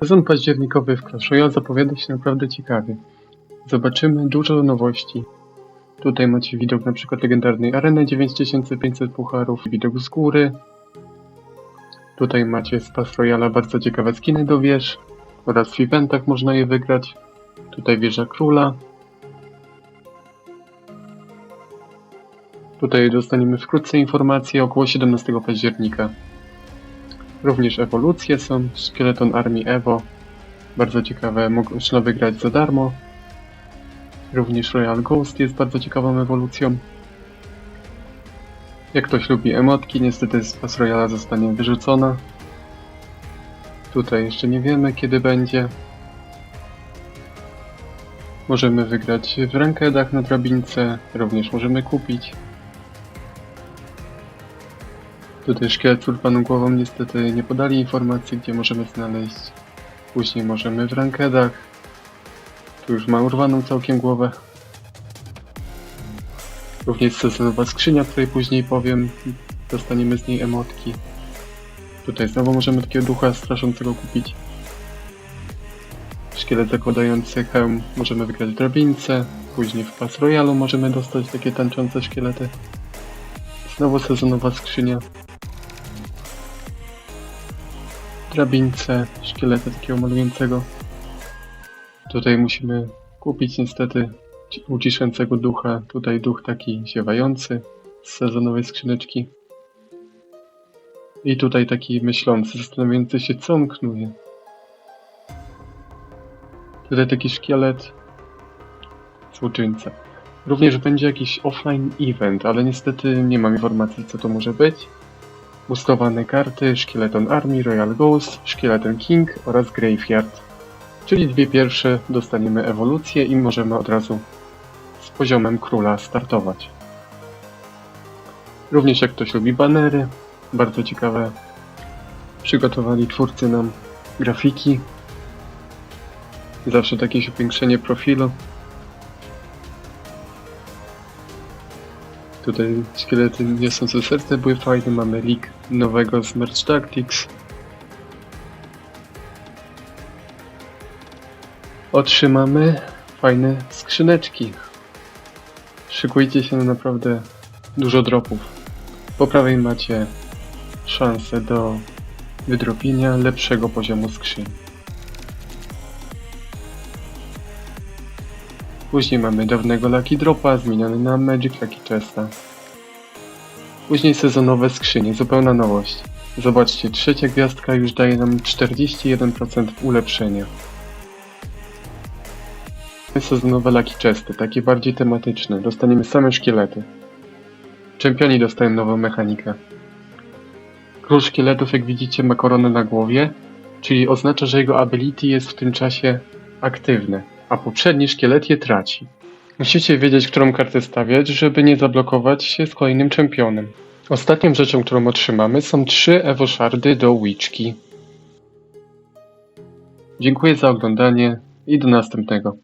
Sezon październikowy w Clash Royale zapowiada się naprawdę ciekawie. Zobaczymy dużo nowości. Tutaj macie widok na przykład legendarnej areny 9500 pucharów, widok z góry. Tutaj macie z Clash Royale bardzo ciekawe skiny do wież oraz w eventach można je wygrać. Tutaj wieża króla. Tutaj dostaniemy wkrótce informacje około 17 października. Również ewolucje są, Skeleton Army Evo, bardzo ciekawe, można wygrać za darmo. Również Royal Ghost jest bardzo ciekawą ewolucją. Jak ktoś lubi emotki, niestety z Pass Royala zostanie wyrzucona. Tutaj jeszcze nie wiemy kiedy będzie. Możemy wygrać w rankedach na drabince, również możemy kupić. Tutaj szkielet urwaną głową niestety nie podali informacji, gdzie możemy znaleźć. Później możemy w rankedach. Tu już ma urwaną całkiem głowę. Również sezonowa skrzynia, której później powiem. Dostaniemy z niej emotki. Tutaj znowu możemy takiego ducha straszącego kupić. Szkielet zakładający hełm możemy wygrać w drabince. Później w Pas Royalu możemy dostać takie tańczące szkielety. Znowu sezonowa skrzynia. Drabince, szkieleta takiego malującego. Tutaj musimy kupić niestety ci- uciszającego ducha. Tutaj duch taki ziewający z sezonowej skrzyneczki. I tutaj taki myślący, zastanawiający się co on knuje. Tutaj taki szkielet złoczyńca. Również będzie jakiś offline event, ale niestety nie mam informacji co to może być. Bustowane karty Szkieleton Army, Royal Ghost, Szkieleton King oraz Graveyard. Czyli dwie pierwsze dostaniemy ewolucję i możemy od razu z poziomem króla startować. Również jak ktoś lubi banery, bardzo ciekawe przygotowali twórcy nam grafiki. Zawsze jakieś upiększenie profilu. Tutaj szkielety niosące serce były fajne, mamy leak nowego z Merch Tactics. Otrzymamy fajne skrzyneczki. Szykujcie się na naprawdę dużo dropów. Po prawej macie szansę do wydrobienia lepszego poziomu skrzyni. Później mamy dawnego Lucky Dropa zmieniony na Magic Lucky Chesta. Później sezonowe skrzynie, zupełna nowość. Zobaczcie, trzecia gwiazdka już daje nam 41% ulepszenia. Sezonowe Lucky Chesty, takie bardziej tematyczne, dostaniemy same szkielety. Czempioni dostają nową mechanikę. Król szkieletów, jak widzicie, ma koronę na głowie, czyli oznacza, że jego ability jest w tym czasie aktywne, a poprzedni szkielet je traci. Musicie wiedzieć, którą kartę stawiać, żeby nie zablokować się z kolejnym czempionem. Ostatnią rzeczą, którą otrzymamy są trzy Evo Shardy do Witchki. Dziękuję za oglądanie i do następnego.